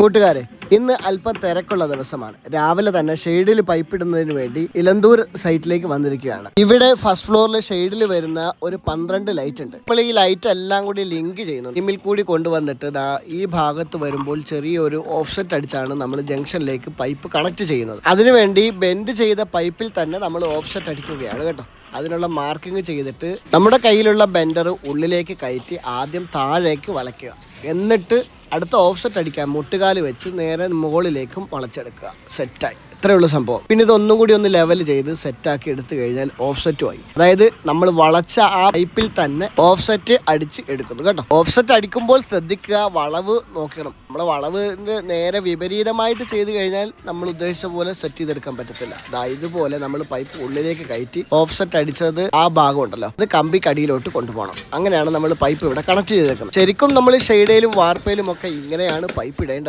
കൂട്ടുകാരെ ഇന്ന് അല്പം തിരക്കുള്ള ദിവസമാണ്. രാവിലെ തന്നെ ഷെയ്ഡിൽ പൈപ്പ് ഇടുന്നതിന് വേണ്ടി ഇലന്തൂർ സൈറ്റിലേക്ക് വന്നിരിക്കുകയാണ്. ഇവിടെ ഫസ്റ്റ് ഫ്ലോറിൽ ഷെയ്ഡിൽ വരുന്ന ഒരു പന്ത്രണ്ട് ലൈറ്റ് ഉണ്ട്. ഇപ്പോൾ ഈ ലൈറ്റ് എല്ലാം കൂടി ലിങ്ക് ചെയ്യുന്നു. ഇമ്മിൽ കൂടി കൊണ്ടുവന്നിട്ട് ദാ ഈ ഭാഗത്ത് വരുമ്പോൾ ചെറിയൊരു ഓഫ്സെറ്റ് അടിച്ചാണ് നമ്മൾ ജംഗ്ഷനിലേക്ക് പൈപ്പ് കണക്ട് ചെയ്യുന്നത്. അതിനുവേണ്ടി ബെൻഡ് ചെയ്ത പൈപ്പിൽ തന്നെ നമ്മൾ ഓഫ്സെറ്റ് അടിക്കുകയാണ് കേട്ടോ. അതിനുള്ള മാർക്കിംഗ് ചെയ്തിട്ട് നമ്മുടെ കയ്യിലുള്ള ബെൻഡർ ഉള്ളിലേക്ക് കയറ്റി ആദ്യം താഴേക്ക് വളയ്ക്കുക എന്നിട്ട് അടുത്ത ഓഫ്സെറ്റ് അടിക്കാൻ മുട്ടുകാൽ വെച്ച് നേരെ മുകളിലേക്കും വളച്ചെടുക്കുക. സെറ്റായി ഇത്രയേ ഉള്ളൂ സംഭവം. പിന്നെ ഇത് ഒന്നും കൂടി ഒന്ന് ലെവൽ ചെയ്ത് സെറ്റാക്കി എടുത്തു കഴിഞ്ഞാൽ ഓഫ്സെറ്റും ആയി. അതായത് നമ്മൾ വളച്ച ആ പൈപ്പിൽ തന്നെ ഓഫ്സെറ്റ് അടിച്ച് എടുക്കുന്നു കേട്ടോ. ഓഫ്സെറ്റ് അടിക്കുമ്പോൾ ശ്രദ്ധിക്കുക വളവ് നോക്കണം. നമ്മളെ വളവിന്റെ നേരെ വിപരീതമായിട്ട് ചെയ്ത് കഴിഞ്ഞാൽ നമ്മൾ ഉദ്ദേശിച്ച പോലെ സെറ്റ് ചെയ്തെടുക്കാൻ പറ്റത്തില്ല. ദാ ഇതുപോലെ നമ്മൾ പൈപ്പ് ഉള്ളിലേക്ക് കയറ്റി ഓഫ്സെറ്റ് അടിച്ചത് ആ ഭാഗം ഉണ്ടല്ലോ. അത് കമ്പി അടിയിലോട്ട് കൊണ്ടുപോകണം. അങ്ങനെയാണ് നമ്മൾ പൈപ്പ് ഇവിടെ കണക്ട് ചെയ്തേക്കുന്നത്. ശരിക്കും നമ്മൾ ഷെയ്ഡയിലും വാർപ്പയിലും ഒക്കെ ഇങ്ങനെയാണ് പൈപ്പ് ഇടേണ്ടത്.